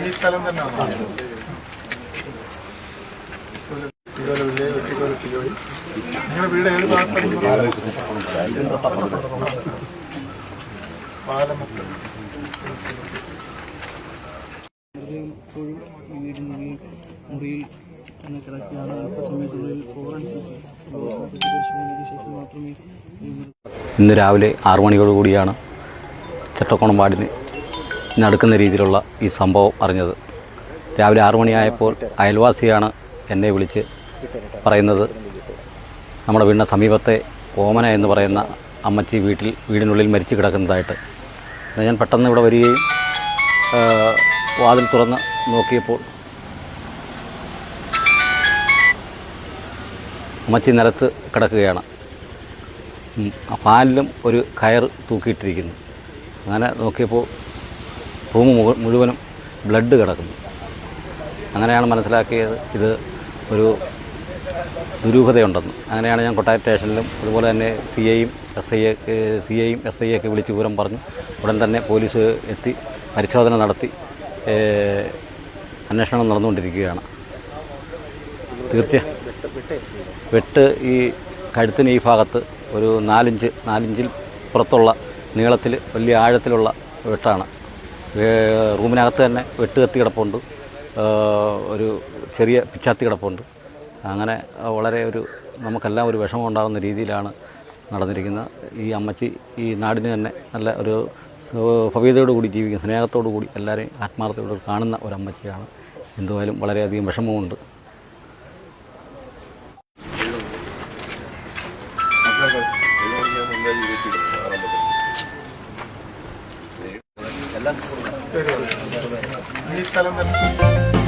ഈ സ്ഥലം തന്നെ നിങ്ങളുടെ വീട് ഏത് ഭാഗത്താണ് ഹൃദയം എപ്പോഴും ഈ ഒരു മുറിയിൽ തന്നെ കിടക്കുകയാണ്. അല്പസമയത്തിനുള്ളിൽ ഫോറൻസിക് ശേഷം മാത്രമേ ഇന്ന് രാവിലെ ആറു മണിയോടുകൂടിയാണ് ചട്ടക്കോണം വാർഡിന് നടക്കുന്ന രീതിയിലുള്ള ഈ സംഭവം അറിഞ്ഞത്. രാവിലെ ആറു മണിയായപ്പോൾ അയൽവാസിയാണ് എന്നെ വിളിച്ച് പറയുന്നത്. നമ്മുടെ വീടിന് സമീപത്തെ ഓമന എന്ന് പറയുന്ന അമ്മച്ചി വീട്ടിൽ വീടിനുള്ളിൽ മരിച്ചു കിടക്കുന്നതായിട്ട്. ഞാൻ പെട്ടെന്ന് ഇവിടെ വരികയും വാതിൽ തുറന്ന് നോക്കിയപ്പോൾ അമ്മച്ചി നിലത്ത് കിടക്കുകയാണ്. പാലിലും ഒരു കയർ തൂക്കിയിട്ടിരിക്കുന്നു. അങ്ങനെ നോക്കിയപ്പോൾ റൂം മുഴു- മുഴുവനും ബ്ലഡ് കിടക്കുന്നു. അങ്ങനെയാണ് മനസ്സിലാക്കിയത് ഇത് ഒരു ദുരൂഹതയുണ്ടെന്ന്. അങ്ങനെയാണ് ഞാൻ കൊട്ടായ സ്റ്റേഷനിലും അതുപോലെ തന്നെ സി ഐയും എസ് ഐ സി ഐയും എസ് ഐ ഒക്കെ വിളിച്ച് വിവരം പറഞ്ഞു. ഉടൻ തന്നെ പോലീസ് എത്തി പരിശോധന നടത്തി അന്വേഷണം നടന്നുകൊണ്ടിരിക്കുകയാണ്. തീർച്ചയായും വെട്ട് ഈ കഴുത്തിന് ഈ ഭാഗത്ത് ഒരു നാലിഞ്ച് നാലിഞ്ചിൽ പുറത്തുള്ള നീളത്തിൽ വലിയ ആഴത്തിലുള്ള വെട്ടാണ്. റൂമിനകത്ത് തന്നെ വെട്ട് കത്തി കിടപ്പുണ്ട്. ഒരു ചെറിയ പിച്ചാത്തി കിടപ്പുണ്ട്. അങ്ങനെ വളരെ ഒരു നമുക്കെല്ലാം ഒരു വിഷമം ഉണ്ടാകുന്ന രീതിയിലാണ് നടന്നിരിക്കുന്നത്. ഈ അമ്മച്ചി ഈ നാടിന് തന്നെ നല്ല ഒരു സ- ഭവ്യതയോടു കൂടി ജീവിക്കുന്ന സ്നേഹത്തോടു കൂടി എല്ലാവരെയും ആത്മാർത്ഥയോട് കാണുന്ന ഒരു അമ്മച്ചിയാണ്. എന്തുമായാലും വളരെയധികം വിഷമമുണ്ട്. ഈ സ്ഥലം തന്നെ.